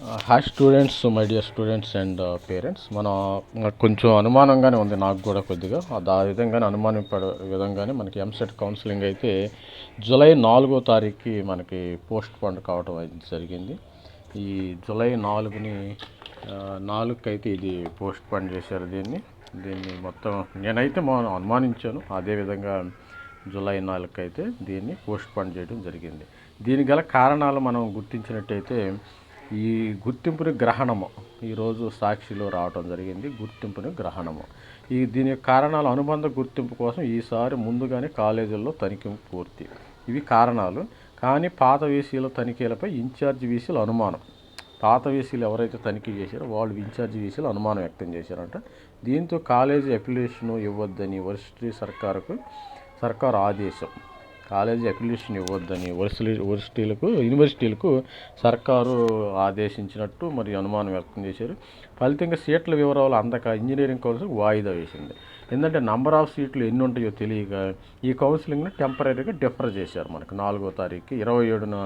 Hi students my dear students and parents మన కొంచెం అనుమానంగానే ఉంది నాకు కూడా కొద్దిగా. ఆ విధంగానే అనుమానపడే విధంగానే మనకి ఎంసెట్ కౌన్సిలింగ్ అయితే జూలై నాలుగో తారీఖుకి మనకి పోస్ట్ పోన్ కావడం అయితే జరిగింది. ఈ జూలై నాలుగుని నాలుగుకి అయితే ఇది పోస్ట్ పోన్ చేశారు దీన్ని. దీన్ని మొత్తం నేనైతే మా అనుమానించాను. అదేవిధంగా జూలై నాలుగుకి అయితే దీన్ని పోస్ట్ పోన్ చేయడం జరిగింది. దీనికి గల కారణాలు మనం గుర్తించినట్టయితే ఈ గుర్తింపుని గ్రహణము ఈరోజు సాక్షిలో రావటం జరిగింది గుర్తింపుని గ్రహణము. ఈ దీని యొక్క కారణాలు అనుబంధ గుర్తింపు కోసం ఈసారి ముందుగానే కాలేజీల్లో తనిఖీ పూర్తి. ఇవి కారణాలు. కానీ పాత వీసీల తనిఖీలపై ఇన్ఛార్జ్ వీసీలు అనుమానం. పాత వీసీలు ఎవరైతే తనిఖీ చేశారో వాళ్ళు ఇన్ఛార్జ్ వీసీలు అనుమానం వ్యక్తం చేశారంట. దీంతో కాలేజీ అప్లికేషన్ ఇవ్వద్దని వర్సిటీ సర్కారుకు సర్కారు ఆదేశం. కాలేజీ అఫిలియేషన్ ఇవ్వద్దని వర్సిటీ వర్సిటీలకు యూనివర్సిటీలకు సర్కారు ఆదేశించినట్టు మరి అనుమానం వ్యక్తం చేశారు. ఫలితంగా సీట్ల వివరాలు అందక ఇంజనీరింగ్ కౌన్సిల్ వాయిదా వేసింది. ఎందుకంటే నంబర్ ఆఫ్ సీట్లు ఎన్ని ఉంటాయో తెలియక ఈ కౌన్సిలింగ్ని టెంపరీగా డిఫర్ చేశారు మనకు. నాలుగో తారీఖు ఇరవై ఏడున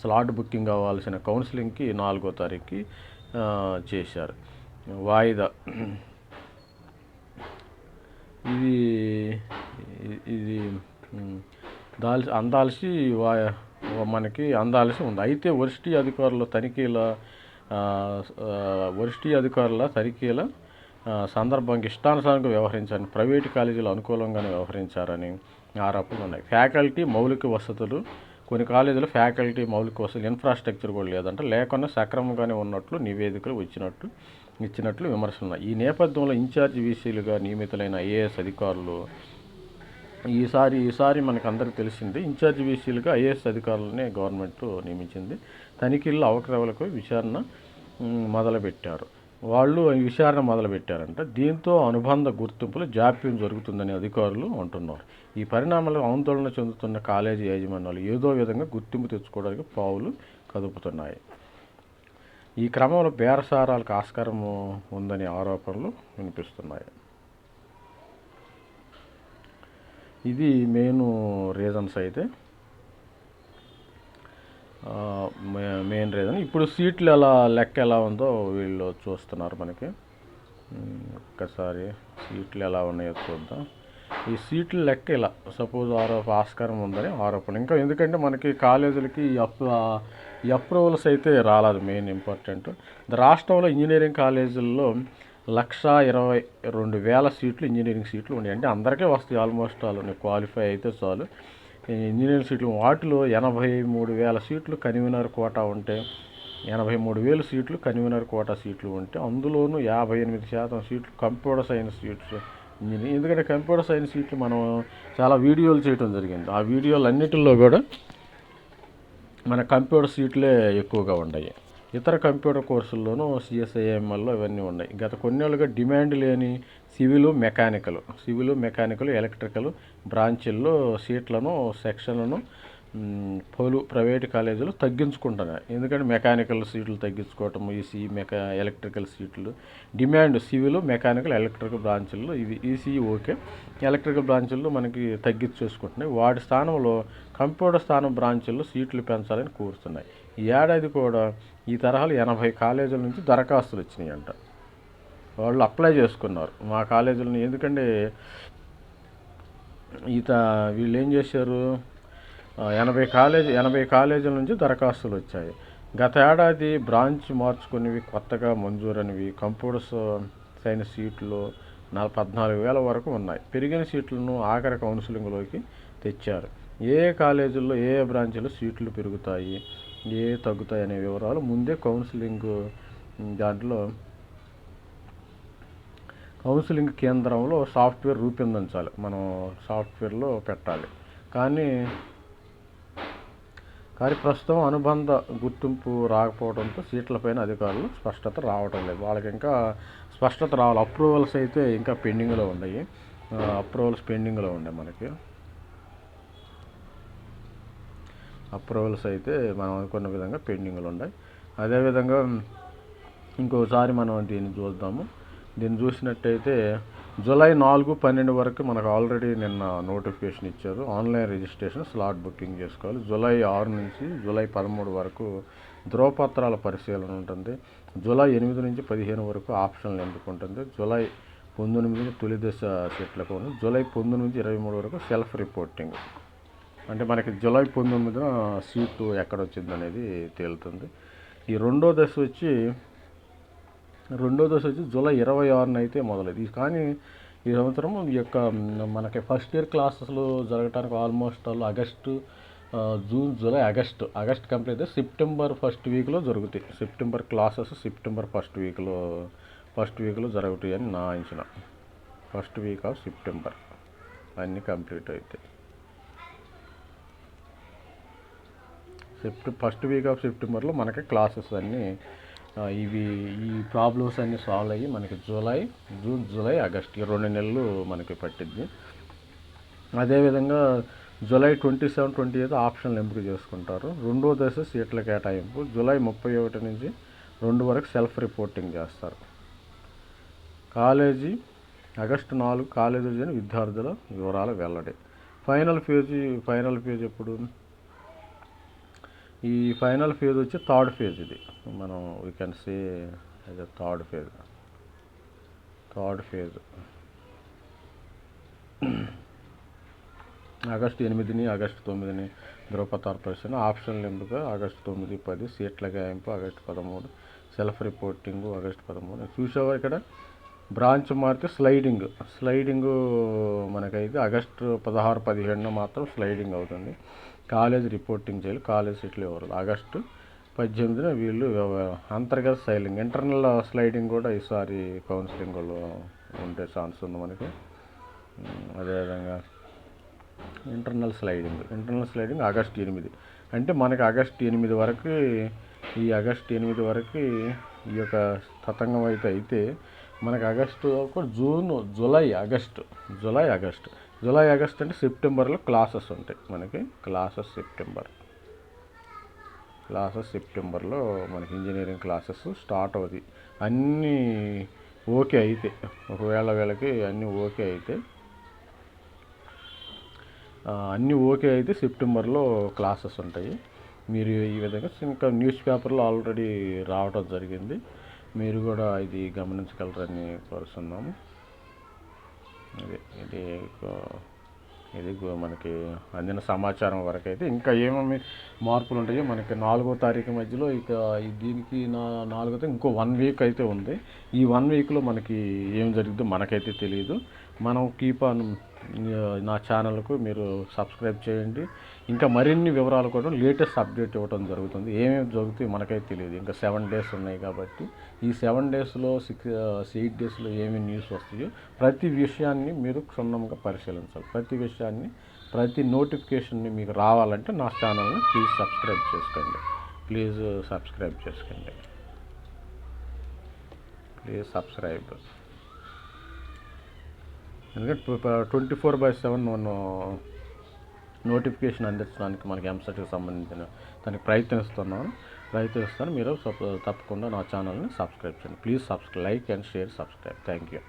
స్లాట్ బుకింగ్ అవ్వాల్సిన కౌన్సిలింగ్కి నాలుగో తారీఖుకి చేశారు. వాయిదా. ఇది ఇది దాల్చి అందాల్సి వా మనకి అందాల్సి ఉంది. అయితే వరిష్ఠ అధికారుల తనిఖీల వరిష్ఠ అధికారుల తనిఖీల సందర్భంగా ఇష్టానుసారంగా వ్యవహరించారని ప్రైవేటు కాలేజీలు అనుకూలంగానే వ్యవహరించారని ఆరోపణలు ఉన్నాయి. ఫ్యాకల్టీ మౌలిక వసతులు కొన్ని కాలేజీలు ఫ్యాకల్టీ మౌలిక వసతులు ఇన్ఫ్రాస్ట్రక్చర్ కూడా లేదంటే. లేకుండా సక్రమంగానే ఉన్నట్లు నివేదికలు వచ్చినట్లు ఇచ్చినట్లు విమర్శలు ఉన్నాయి. ఈ నేపథ్యంలో ఇన్ఛార్జ్ వీసీలుగా నియమితులైన ఐఏఎస్ అధికారులు ఈసారి ఈసారి మనకు అందరికీ తెలిసింది ఇన్ఛార్జ్ బీసీలుగా ఐఏఎస్ అధికారులనే గవర్నమెంట్ నియమించింది. తనిఖీల్లో అవకతవలకు విచారణ మొదలుపెట్టారు. వాళ్ళు విచారణ మొదలుపెట్టారంట. దీంతో అనుబంధ గుర్తింపులు జాప్యం జరుగుతుందని అధికారులు అంటున్నారు. ఈ పరిణామాలు ఆందోళన చెందుతున్న కాలేజీ యాజమాన్యాలు ఏదో విధంగా గుర్తింపు తెచ్చుకోవడానికి పావులు కదుపుతున్నాయి. ఈ క్రమంలో బేరసారాలకు ఆస్కారం ఉందని ఆరోపణలు వినిపిస్తున్నాయి. ఇది మెయిన్ రీజన్స్ అయితే. మెయిన్ రీజన్ ఇప్పుడు సీట్లు ఎలా లెక్క ఎలా ఉందో వీళ్ళు చూస్తున్నారు మనకి. ఒక్కసారి సీట్లు ఎలా ఉన్నాయో చూద్దాం. ఈ సీట్ల లెక్క ఇలా. సపోజ్ ఆరోప ఆస్కారం ఉందని ఆరోపణ ఇంకా ఎందుకంటే మనకి కాలేజీలకి అప్రూవల్స్ అయితే రాలేదు మెయిన్ ఇంపార్టెంట్. రాష్ట్రంలో ఇంజనీరింగ్ కాలేజీల్లో లక్ష ఇరవై రెండు వేల సీట్లు ఇంజనీరింగ్ సీట్లు ఉన్నాయి. అంటే అందరికీ వస్తాయి ఆల్మోస్ట్ ఆల్ క్వాలిఫై అయితే చాలు. ఇంజనీరింగ్ సీట్లు వాటిలో ఎనభై మూడు వేల సీట్లు కన్వీనర్ కోటా ఉంటే ఎనభై మూడు వేల సీట్లు కన్వీనర్ కోటా సీట్లు ఉంటే అందులోనూ యాభై ఎనిమిది శాతం సీట్లు కంప్యూటర్ సైన్స్ సీట్స్ ఇంజనీరింగ్ ఎందుకంటే కంప్యూటర్ సైన్స్ సీట్లు మనం చాలా వీడియోలు చేయడం జరిగింది. ఆ వీడియోలు అన్నిటిలో కూడా మన కంప్యూటర్ సీట్లే ఎక్కువగా ఉన్నాయి ఇతర కంప్యూటర్ కోర్సుల్లోనూ సిఎస్ఐఎంఎల్లో ఇవన్నీ ఉన్నాయి. గత కొన్నేళ్ళుగా డిమాండ్ లేని civil mechanical civil mechanical electrical బ్రాంచీల్లో సీట్లను సెక్షన్లను పలు ప్రైవేట్ కాలేజీలు తగ్గించుకుంటున్నాయి. ఎందుకంటే మెకానికల్ సీట్లు తగ్గించుకోవటం ఈసీ మెకా ఎలక్ట్రికల్ సీట్లు డిమాండ్ సివిల్ మెకానికల్ ఎలక్ట్రికల్ బ్రాంచుల్లో ఇవి ఈసీ ఓకే. ఎలక్ట్రికల్ బ్రాంచుల్లో మనకి తగ్గించేసుకుంటున్నాయి. వాటి స్థానంలో కంప్యూటర్ స్థానం బ్రాంచుల్లో సీట్లు పెంచాలని కోరుతున్నాయి. ఈ ఏడాది కూడా ఈ తరహాలు ఎనభై కాలేజీల నుంచి దరఖాస్తులు వచ్చినాయి అంట వాళ్ళు అప్లై చేసుకున్నారు. మా కాలేజీలను ఎందుకంటే ఈత వీళ్ళు ఏం చేశారు? ఎనభై కాలేజీ ఎనభై కాలేజీల నుంచి దరఖాస్తులు వచ్చాయి. గత ఏడాది బ్రాంచ్ మార్చుకునేవి కొత్తగా మంజూరనివి. కంప్యూటర్స్ సైన్స్ సీట్లు నా పద్నాలుగు వేల వరకు ఉన్నాయి. పెరిగిన సీట్లను ఆఖరి కౌన్సిలింగ్లోకి తెచ్చారు. ఏ కాలేజీల్లో ఏ ఏ బ్రాంచీలో సీట్లు పెరుగుతాయి? ఏ తగ్గుతాయనే వివరాలు. ముందే కౌన్సిలింగ్ దాంట్లో కౌన్సిలింగ్ కేంద్రంలో సాఫ్ట్వేర్ రూపొందించాలి. మనం సాఫ్ట్వేర్లో పెట్టాలి. కానీ కానీ ప్రస్తుతం అనుబంధ గుర్తింపు రాకపోవడంతో సీట్లపైన అధికారులు స్పష్టత రావడం లేదు. వాళ్ళకి ఇంకా స్పష్టత రావాలి. అప్రూవల్స్ అయితే ఇంకా పెండింగ్లో ఉన్నాయి. అప్రూవల్స్ పెండింగ్లో ఉన్నాయి మనకి. అప్రూవల్స్ అయితే మనం అనుకున్న విధంగా పెండింగ్లు ఉన్నాయి. అదేవిధంగా ఇంకోసారి మనం దీన్ని చూద్దాము. దీన్ని చూసినట్టయితే జూలై నాలుగు పన్నెండు వరకు మనకు ఆల్రెడీ నిన్న నోటిఫికేషన్ ఇచ్చారు. ఆన్లైన్ రిజిస్ట్రేషన్ స్లాట్ బుకింగ్ చేసుకోవాలి. జూలై ఆరు నుంచి జూలై పదమూడు వరకు ధ్రువపత్రాల పరిశీలన ఉంటుంది. జూలై ఎనిమిది నుంచి పదిహేను వరకు ఆప్షన్లు ఎంపిక ఉంటుంది జూలై పంతొమ్మిది నుంచి తొలి దశ సెట్లకు ఉంది. జూలై పంతొమ్మిది నుంచి ఇరవై మూడు వరకు సెల్ఫ్ రిపోర్టింగ్. అంటే మనకి జూలై పంతొమ్మిదిన సీటు ఎక్కడ వచ్చింది అనేది తేలుతుంది. ఈ రెండో దశ వచ్చి రెండో దశ వచ్చి జూలై ఇరవై ఆరున అయితే మొదలైంది. కానీ ఈ సంవత్సరం ఈ యొక్క మనకి ఫస్ట్ ఇయర్ క్లాసెస్లు జరగడానికి almost all August June July August August complete అయితే సెప్టెంబర్ ఫస్ట్ వీక్లో జరుగుతాయి. సెప్టెంబర్ క్లాసెస్ సెప్టెంబర్ ఫస్ట్ వీక్లో ఫస్ట్ వీక్లో జరుగుతాయి అని నా అంచనా. ఫస్ట్ వీక్ ఆఫ్ సెప్టెంబర్ అన్నీ కంప్లీట్ అవుతాయి సెప్ట్ ఫస్ట్ వీక్ ఆఫ్ సెప్టెంబర్లో మనకి క్లాసెస్ అన్నీ ఇవి ఈ ప్రాబ్లమ్స్ అన్నీ సాల్వ్ అయ్యి మనకి జూలై జూన్ జూలై ఆగస్ట్ ఈ రెండు నెలలు మనకి పట్టిద్ది. అదేవిధంగా July twenty seven twenty eighth ఆప్షన్లు ఎంపిక చేసుకుంటారు. రెండో దశ సీట్ల కేటాయింపు. జూలై ముప్పై ఒకటి నుంచి రెండు వరకు సెల్ఫ్ రిపోర్టింగ్ చేస్తారు. కాలేజీ ఆగస్టు నాలుగు కాలేజీ విద్యార్థుల వివరాలు వెల్లడి. ఫైనల్ పేజీ ఫైనల్ పేజ్ ఎప్పుడు? ఈ ఫైనల్ ఫేజ్ వచ్చి థర్డ్ ఫేజ్ ఇది. మనం we can say as a third phase third phase August ఎనిమిదిని August తొమ్మిదిని ధ్రువపతార పరిశీలన. ఆప్షన్లు ఎంపిక ఆగస్టు తొమ్మిది పది సీట్ల గాయింపు ఆగస్టు పదమూడు. సెల్ఫ్ రిపోర్టింగ్ ఆగస్టు పదమూడు. చూసావా ఇక్కడ? బ్రాంచ్ మారితే స్లైడింగ్ స్లైడింగ్ మనకైతే ఆగస్టు పదహారు పదిహేడున మాత్రం స్లైడింగ్ అవుతుంది. కాలేజ్ రిపోర్టింగ్ చేయాలి. కాలేజ్ సీట్లు ఇవ్వరు ఆగస్టు పద్దెనిమిదిన వీళ్ళు అంతర్గత స్లైడింగ్ ఇంటర్నల్ స్లైడింగ్ కూడా ఈసారి కౌన్సిలింగ్లో ఉండే ఛాన్స్ ఉంది మనకి. అదేవిధంగా internal sliding internal sliding August ఎనిమిది. అంటే మనకి ఆగస్ట్ ఎనిమిది వరకు ఈ ఆగస్ట్ ఎనిమిది వరకు ఈ యొక్క తతంగం అయితే అయితే మనకి ఆగస్టు కూడా June July August July August July August అంటే సెప్టెంబర్లో క్లాసెస్ ఉంటాయి మనకి. Classes September. క్లాసెస్ సెప్టెంబర్లో మనకి ఇంజనీరింగ్ క్లాసెస్ స్టార్ట్ అవుతాయి. అన్నీ ఓకే అయితే. ఒకవేళ వీళ్ళకి అన్నీ ఓకే అయితే అన్నీ ఓకే అయితే సెప్టెంబర్లో క్లాసెస్ ఉంటాయి. మీరు ఈ విధంగా ఇంకా న్యూస్ పేపర్లో ఆల్రెడీ రావడం జరిగింది. మీరు కూడా ఇది గమనించగలరని కోరుతున్నాము ఇది ఇది ఇది మనకి అందిన సమాచారం వరకు అయితే ఇంకా ఏమేమి మార్పులు ఉంటాయో మనకి నాలుగో తారీఖు మధ్యలో ఇక ఈ దీనికి నా నాలుగో తారీఖు ఇంకో వన్ వీక్ అయితే ఉంది. ఈ వన్ వీక్లో మనకి ఏం జరిగిందో మనకైతే తెలియదు మనం కీప్ ఆన్ నా ఛానల్కు మీరు సబ్స్క్రైబ్ చేయండి. ఇంకా మరిన్ని వివరాలు కూడా లేటెస్ట్ అప్డేట్ ఇవ్వడం జరుగుతుంది. ఏమేమి జరుగుతాయి మనకైతే తెలియదు. ఇంకా సెవెన్ డేస్ ఉన్నాయి కాబట్టి ఈ సెవెన్ డేస్లో సిక్స్ ఎయిట్ డేస్లో ఏమేమి న్యూస్ వస్తాయో ప్రతి విషయాన్ని మీరు క్షుణ్ణంగా పరిశీలించాలి. ప్రతి విషయాన్ని ప్రతి నోటిఫికేషన్ని మీకు రావాలంటే నా ఛానల్ని ప్లీజ్ సబ్స్క్రైబ్ చేసుకోండి. ప్లీజ్ సబ్స్క్రైబ్ చేసుకోండి. Please subscribe. ఎందుకంటే ట్వంటీ ఫోర్ బై సెవెన్ మనం నోటిఫికేషన్ అందించడానికి మనకి ఎంసెట్కి సంబంధించిన దానికి ప్రయత్నిస్తున్నాను ప్రయత్నిస్తాను మీరు తప్పకుండా నా ఛానల్ని సబ్స్క్రైబ్ చేయండి. Please subscribe like and share subscribe thank you